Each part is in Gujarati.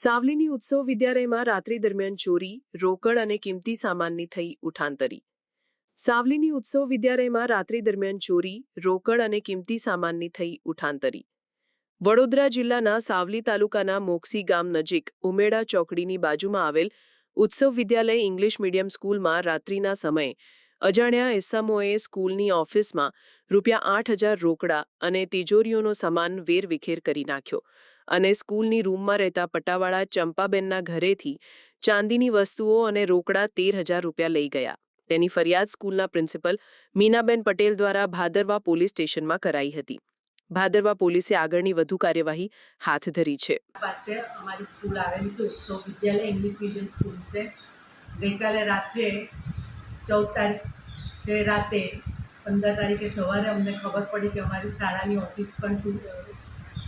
સાવલીની ઉત્સવ વિદ્યાલયમાં રાત્રિ દરમિયાન ચોરી, રોકડ અને કિંમતી સામાનની થઈ ઉઠાંતરી. સાવલીની ઉત્સવ વિદ્યાલયમાં રાત્રિ દરમિયાન ચોરી, રોકડ અને કિંમતી સામાનની થઈ ઉઠાંતરી. વડોદરા જિલ્લાના સાવલી તાલુકાના મોક્ષી ગામ નજીક ઉમેડા ચોકડીની બાજુમાં આવેલ ઉત્સવ વિદ્યાલય ઇંગ્લિશ મીડિયમ સ્કૂલમાં રાત્રિના સમયે અજાણ્યા એસમોએ સ્કૂલની ઓફિસમાં રૂપિયા આઠ હજાર રોકડા અને તિજોરીઓનો સામાન વેરવિખેર કરી નાખ્યો. અને સ્કૂલની રૂમમાં રહેતા પટાવાળા ચંપાબેનના ઘરેથી ચાંદીની વસ્તુઓ અને રોકડા તેર હજાર રૂપિયા લઈ ગયા. તેની ફરિયાદ સ્કૂલના પ્રિન્સિપલ મીનાબેન પટેલ દ્વારા ભાદરવા પોલીસ સ્ટેશનમાં કરાઈ હતી. ભાદરવા પોલીસે આગળની વધુ કાર્યવાહી હાથ ધરી છે. પાસે અમારી સ્કૂલ આવેલી છે ઉત્સવ વિદ્યાલય ઇંગ્લિશ મીડિયમ સ્કૂલ છે. ગઈકાલે રાત્રે ચૌદ તારીખે રાતે પંદર તારીખે સવારે અમને ખબર પડી કે અમારી શાળાની ઓફિસ પણ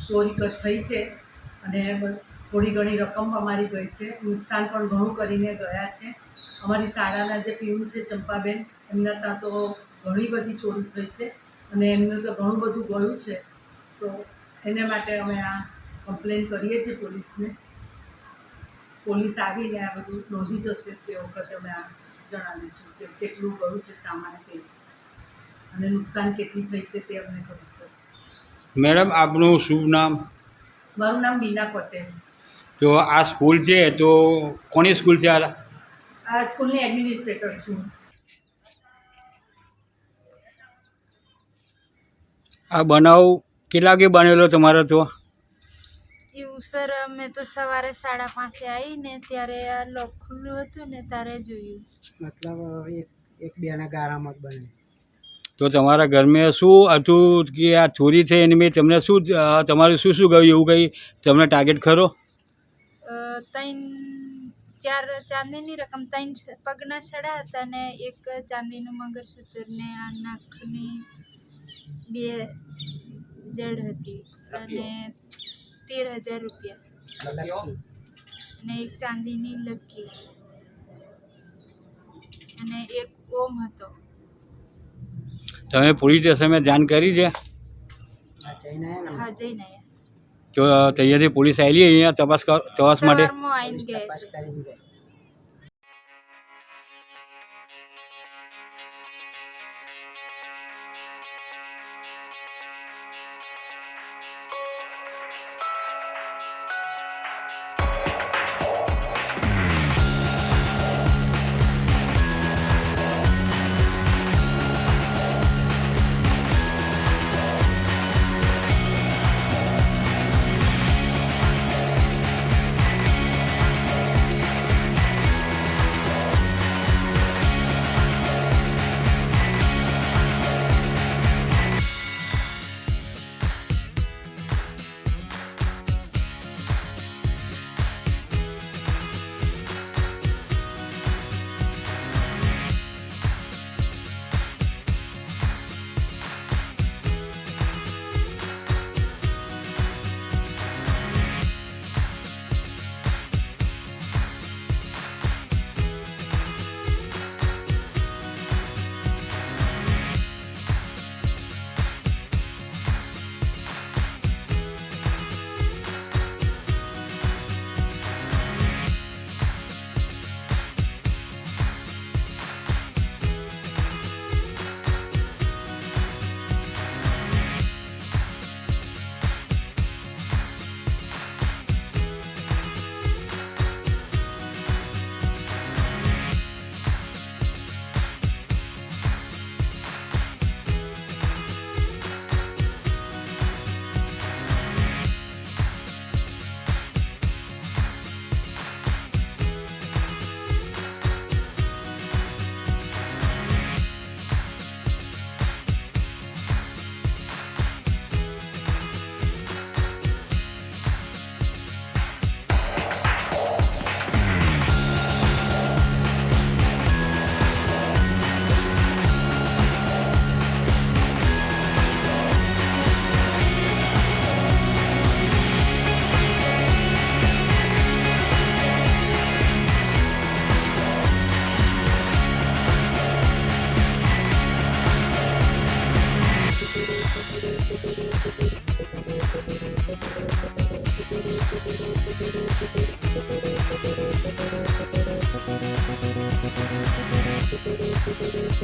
ચોરી થઈ છે અને થોડી ઘણી રકમ અમારી ગઈ છે. નુકસાન પણ ઘણું કરીને ગયા છે. અમારી શાળાના જે પીઉન છે ચંપાબેન, એમના ત્યાં તો ઘણી બધી ચોરી થઈ છે અને એમનું તો ઘણું બધું ગયું છે. તો એને માટે અમે આ કમ્પ્લેન કરીએ છીએ પોલીસને. પોલીસ આવીને આ બધું નોંધી જશે તે વખતે અમે આ જણાવીશું કે કેટલું ગયું છે સામાન તે અને નુકસાન કેટલી થઈ છે તે અમને ખબર મેડમ આપનું શુભ નામ? મારું નામ બીના પટેલ. તો આ સ્કૂલ છે તો કોની સ્કૂલ છે આ? આ સ્કૂલની એડમિનિસ્ટ્રેટર છું. આ બનાવ કેટલા વાગે બનેલો તમારો તો? એવું સર અમે તો સવારે સાડા પાંચે આવીને ત્યારે આ લોક ખુલ્લું હતું ને ત્યારે જોયું. મતલબ એક એક બેના ગારામાં જ બને. તો તમારા ઘરમાં શું હતું કે આ ચોરી થઈ એની મેં તમને શું તમારું શું શું ગયું એવું કંઈ તમને ટાર્ગેટ ખરો? ત્રણ, ચાર, ચાંદીની રકમ, ત્રણ પગના સડા હતા અને એક ચાંદીનું મંગળસૂત્ર ને આ નાખની બે જડ હતી અને તેર હજાર રૂપિયા. અને એક ચાંદીની લકી. અને એક ઓમ હતો. તમે પોલીસ સ્ટેશનમાં જાણ કરી છે? તો તૈયારી પોલીસ આવેલી અહીંયા તપાસ કર- તપાસ માટે?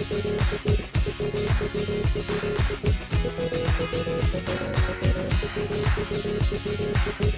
Thank you.